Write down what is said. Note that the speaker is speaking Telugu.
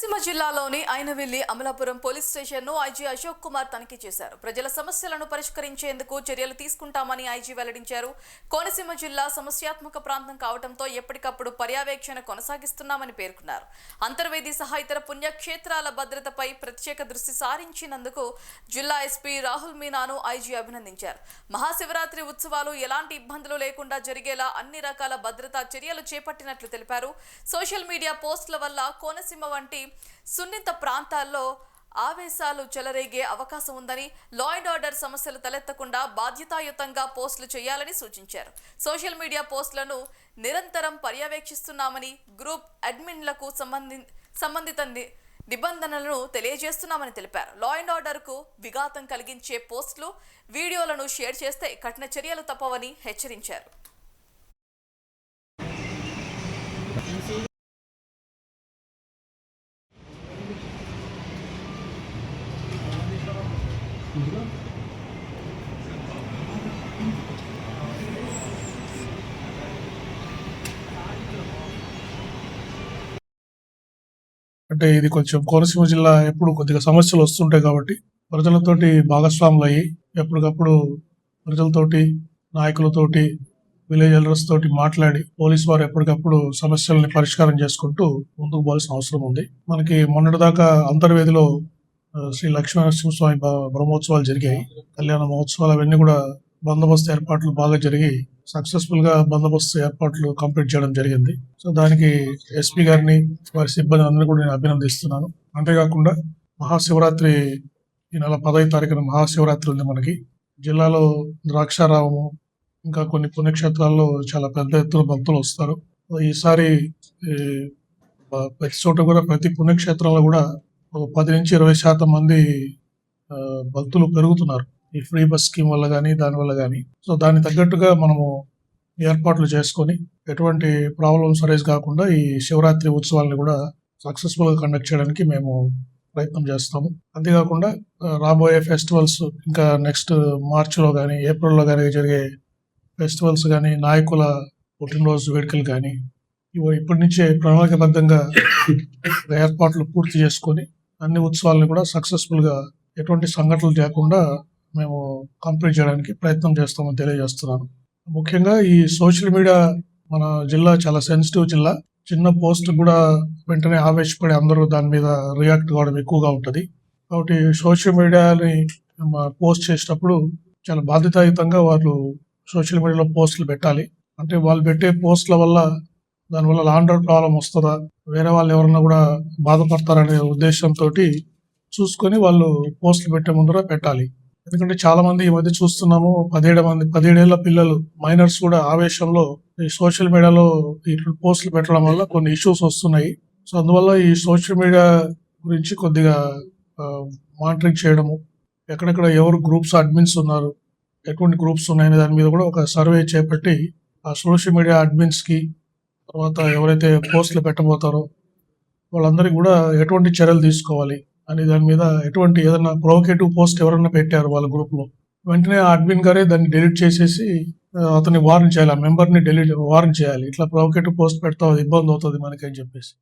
కోనసీమ జిల్లాలోని ఐనవిల్లి అమలాపురం పోలీస్ స్టేషన్ను ఐజీ అశోక్ కుమార్ తనిఖీ చేశారు. ప్రజల సమస్యలను పరిష్కరించేందుకు చర్యలు తీసుకుంటామని ఐజీ వెల్లడించారు. కోనసీమ జిల్లా సమస్యాత్మక ప్రాంతం కావడంతో ఎప్పటికప్పుడు పర్యవేక్షణ కొనసాగిస్తున్నామని పేర్కొన్నారు. అంతర్వేది సహా ఇతర పుణ్యక్షేత్రాల భద్రతపై ప్రత్యేక దృష్టి సారించినందుకు జిల్లా ఎస్పీ రాహుల్ మీనాను ఐజీ అభినందించారు. మహాశివరాత్రి ఉత్సవాలు ఎలాంటి ఇబ్బందులు లేకుండా జరిగేలా అన్ని రకాల భద్రతా చర్యలు చేపట్టినట్లు తెలిపారు. సోషల్ మీడియా పోస్టుల వల్ల కోనసీమ వంటి సున్నిత ప్రాంతాల్లో ఆవేశాలు చెలరేగే అవకాశం ఉందని లా అండ్ ఆర్డర్ సమస్యలు తలెత్తకుండా బాధ్యతాయుతంగా పోస్టులు చేయాలని సూచించారు. సోషల్ మీడియా పోస్టులను నిరంతరం పర్యవేక్షిస్తున్నామని గ్రూప్ అడ్మిన్లకు సంబంధి సంబంధిత ని- నిబంధనలను తెలియజేస్తున్నామని తెలిపారు. లా అండ్ ఆర్డర్కు విఘాతం కలిగించే పోస్టులు వీడియోలను షేర్ చేస్తే కఠిన చర్యలు తప్పవని హెచ్చరించారు. అంటే ఇది కొంచెం కోనసీమ జిల్లా ఎప్పుడు కొద్దిగా సమస్యలు వస్తుంటాయి కాబట్టి ప్రజలతోటి భాగస్వాములు అయ్యి ఎప్పటికప్పుడు ప్రజలతోటి నాయకులతోటి విలేజ్ ఎల్డర్స్ తోటి మాట్లాడి పోలీస్ వారు ఎప్పటికప్పుడు సమస్యల్ని పరిష్కారం చేసుకుంటూ ముందుకు పోవాల్సిన అవసరం ఉంది. మనకి మొన్నటిదాకా అంతర్వేదిలో శ్రీ లక్ష్మీనరసింహస్వామి స్వామి బ్రహ్మోత్సవాలు జరిగాయి. కళ్యాణ మహోత్సవాలు అవన్నీ కూడా బందోబస్తు ఏర్పాట్లు బాగా జరిగి సక్సెస్ఫుల్గా బందోబస్తు ఏర్పాట్లు కంప్లీట్ చేయడం జరిగింది. సో దానికి ఎస్పీ గారిని వారి సిబ్బంది అందరినీ కూడా నేను అభినందిస్తున్నాను. అంతేకాకుండా మహాశివరాత్రి ఈ నెల పదహైదు తారీఖున మహాశివరాత్రి ఉంది మనకి. జిల్లాలో ద్రాక్షారావము ఇంకా కొన్ని పుణ్యక్షేత్రాల్లో చాలా పెద్ద ఎత్తున భక్తులు వస్తారు. ఈసారి ప్రతి చోట కూడా ప్రతి పుణ్యక్షేత్రంలో కూడా పది నుంచి ఇరవై శాతం మంది భక్తులు పెరుగుతున్నారు. ఈ ఫ్రీ బస్ స్కీమ్ వల్ల కానీ దాని వల్ల కానీ సో దానికి తగ్గట్టుగా మనము ఏర్పాట్లు చేసుకొని ఎటువంటి ప్రాబ్లమ్స్ అరేజ్ కాకుండా ఈ శివరాత్రి ఉత్సవాలను కూడా సక్సెస్ఫుల్గా కండక్ట్ చేయడానికి మేము ప్రయత్నం చేస్తాము. అంతేకాకుండా రాబోయే ఫెస్టివల్స్ ఇంకా నెక్స్ట్ మార్చిలో కానీ ఏప్రిల్లో కానీ జరిగే ఫెస్టివల్స్ కానీ నాయకుల పుట్టినరోజు వేడుకలు కానీ ఇవి ఇప్పటి నుంచే ప్రణాళికబద్ధంగా ఏర్పాట్లు పూర్తి చేసుకొని అన్ని ఉత్సవాలను కూడా సక్సెస్ఫుల్గా ఎటువంటి సంఘటనలు లేకుండా మేము కంప్లీట్ చేయడానికి ప్రయత్నం చేస్తామని తెలియజేస్తున్నాను. ముఖ్యంగా ఈ సోషల్ మీడియా మన జిల్లా చాలా సెన్సిటివ్ జిల్లా. చిన్న పోస్ట్ కూడా వెంటనే ఆవేశపడి అందరూ దాని మీద రియాక్ట్ కావడం ఎక్కువగా ఉంటుంది. కాబట్టి సోషల్ మీడియాని పోస్ట్ చేసేటప్పుడు చాలా బాధ్యతాయుతంగా వాళ్ళు సోషల్ మీడియాలో పోస్టులు పెట్టాలి. అంటే వాళ్ళు పెట్టే పోస్టుల వల్ల దానివల్ల లాండర్ ప్రాబ్లం వస్తుందా? వేరే వాళ్ళు ఎవరన్నా కూడా బాధపడతారనే ఉద్దేశంతో చూసుకొని వాళ్ళు పోస్టులు పెట్టే ముందర పెట్టాలి. ఎందుకంటే చాలా మంది ఈ మధ్య చూస్తున్నాము పదిహేడు మంది పదిహేడేళ్ళ పిల్లలు మైనర్స్ కూడా ఆవేశంలో ఈ సోషల్ మీడియాలో ఇట్లా పోస్టులు పెట్టడం వల్ల కొన్ని ఇష్యూస్ వస్తున్నాయి. సో అందువల్ల ఈ సోషల్ మీడియా గురించి కొద్దిగా మానిటరింగ్ చేయడము ఎక్కడెక్కడ ఎవరు గ్రూప్స్ అడ్మిన్స్ ఉన్నారు ఎటువంటి గ్రూప్స్ ఉన్నాయనే దాని మీద కూడా ఒక సర్వే చేపట్టి ఆ సోషల్ మీడియా అడ్మిన్స్కి తర్వాత ఎవరైతే పోస్టులు పెట్టబోతారో వాళ్ళందరికీ కూడా ఎటువంటి చర్యలు తీసుకోవాలి అని దాని మీద ఎటువంటి ఏదైనా ప్రొవోకేటివ్ పోస్ట్ ఎవరైనా పెట్టారు వాళ్ళ గ్రూప్లో వెంటనే అడ్మిన్ గారే దాన్ని డిలీట్ చేసేసి అతన్ని వార్న్ చేయాలి ఆ మెంబర్ని డిలీట్ వార్న్ చేయాలి. ఇట్లా ప్రొవకేటివ్ పోస్ట్ పెడతావు అది ఇబ్బంది అవుతుంది మనకి అని చెప్పేసి.